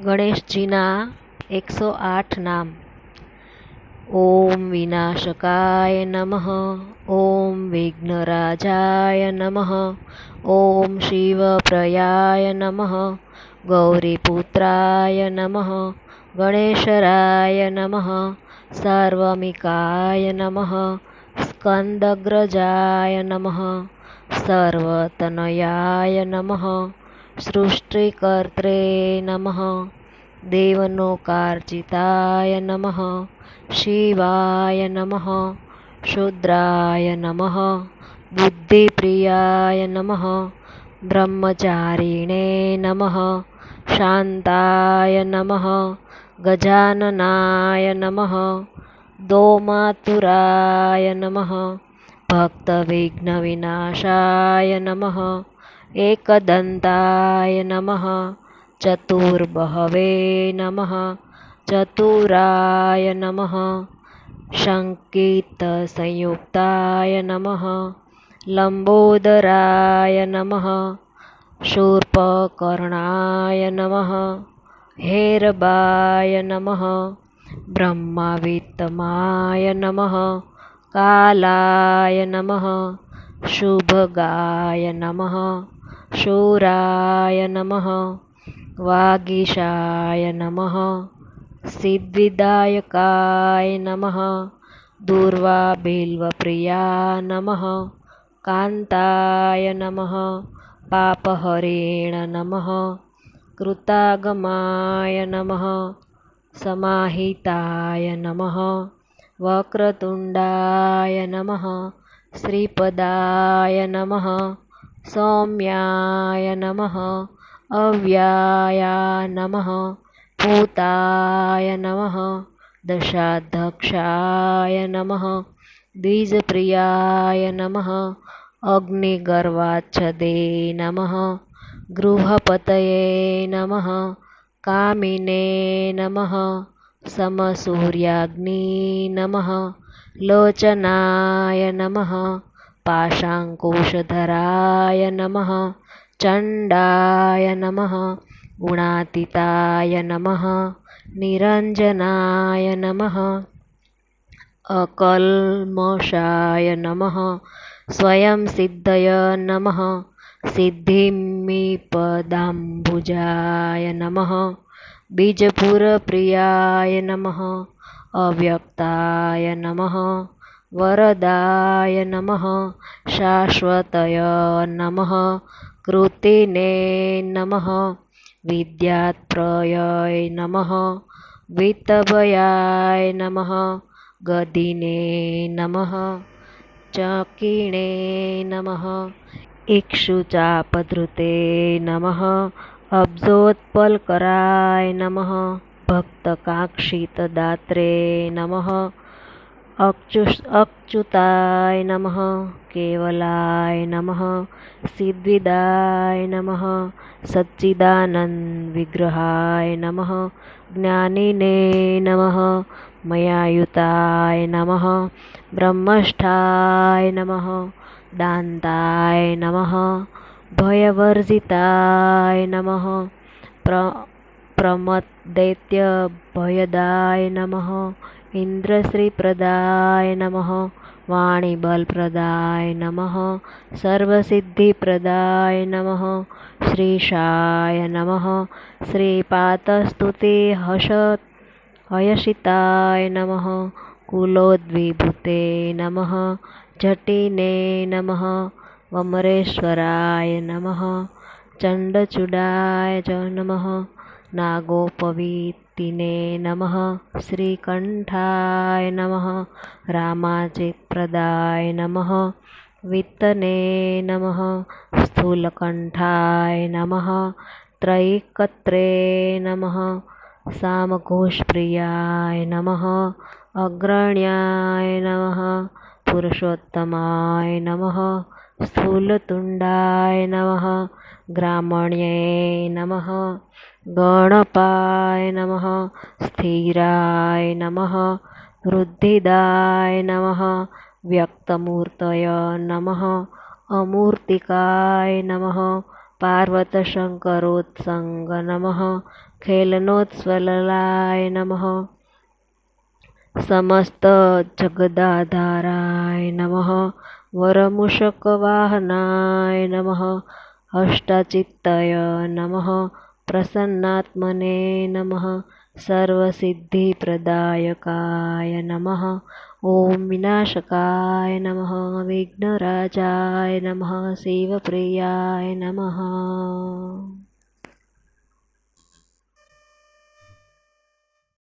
ગણેશજીના એકસો આઠ નામ ઓમ વિનાશકાય નમઃ ઓમ વિઘ્નરાજાય નમઃ ઓમ શિવપ્રયાય નમઃ ગૌરીપુત્રાય નમઃ ગણેશરાય નમઃ સાર્વમિકાય નમઃ સ્કંદગ્રજાય નમઃ સર્વતનયાય નમઃ सृष्टिकर्त्रे नमः। देवनोकार्चिताय नमः। शिवाय नमः। शूद्राय नमः। बुद्धिप्रियाय नमः। ब्रह्मचारिणे नमः। शान्ताय नमः। गजाननाय नमः। दोमातुराय नमः। भक्तविघ्नविनाशाय नमः। एकदन्ताय नमः। चतुर्बहवे नमः। चतुराय नमः। शङ्कितसंयुक्ताय नमः। लम्बोदराय नमः। शूर्पकर्णाय नमः। हेरबाय नमः। ब्रह्मवित्तमाय नमः। कालाय नमः। शुभगाय नमः। शूराय नमः वागीशाय नमः सिद्धिदायकाय नमः दूर्वाबिल्वप्रिया नमः कान्ताय नमः पापहरेण नमः कृतागमाय नमः समाहिताय नमः वक्रतुण्डाय नमः श्रीपदाय नमः सौम्याय नमः, अव्याय नमः, पूताय नमः, दशाध्यक्षाय नमः, द्विजप्रियाय नमः, अग्निगर्वाच्छदे नमः, गृहपतये नमः, कामिने नमः, समसूर्याग्नि नमः, लोचनाय नमः पाशाङ्कुशधराय नमः, चण्डाय नमः, गुणातीताय नमः, निरञ्जनाय नमः, अकल्मषाय नमः स्वयं सिद्धय नमः सिद्धिमिपदाम्बुजाय नमः, बीजपुरप्रियाय नमः, अव्यक्ताय नमः। वरदाय नमः। शाश्वतय नमः। कृतिने नमः। विद्यात्प्रय नमः। वित्तभयाय नमः। गदिने नमः। चकिणे नमः। इक्षुचापधृते नमः। अब्जोत्पलकराय नमः। भक्तकाक्षितदात्रे नमः। अक्षु अच्युताय नमः, केवलाय नमः सिद्विदाय नमः, सच्चिदानन्दविग्रहाय नमः, ज्ञानिने नमः, मयायुताय नमः, ब्रह्मष्ठाय नमः, दान्ताय नमः, भयवर्जिताय नमः, प्र प्रमदैत्यभयदाय नमः इन्द्रश्रीप्रदाय नमः। वाणिबलप्रदाय नमः। सर्वसिद्धिप्रदाय नमः। श्रीशाय नमः। श्रीपातस्तुते हष हयशिताय नमः। कुलोद्विभूते नमः। जटिने नमः। वमरेश्वराय नमः। चण्डचूडाय च नमः। नागोपवीतिने नमः। श्रीकण्ठाय नमः। रामाचित्प्रदाय नमः। वित्तने नमः। स्थूलकण्ठाय नमः। त्रैकत्रे नमः। सामघोषप्रियाय नमः। अग्रण्याय नमः। पुरुषोत्तमाय नमः। स्थूलतुण्डाय नमः ग्रामण्ये नमः। गणपाय नमः। स्थिराय नमः। वृद्धिदाय नमः। व्यक्तमूर्तय नमः। अमूर्तिकाय नमः। पार्वतशङ्करोत्सङ्ग नमः। खेलनोत्स्वललाय नमः। समस्त जगदाधाराय नमः। वरमुषकवाहनाय नमः। अष्टचित्तय नमः। प्रसन्नात्मने नमः। सर्वसिद्धिप्रदायकाय नमः। ॐ विनाशकाय नमः। विघ्नराजाय नमः। शिवप्रियाय नमः।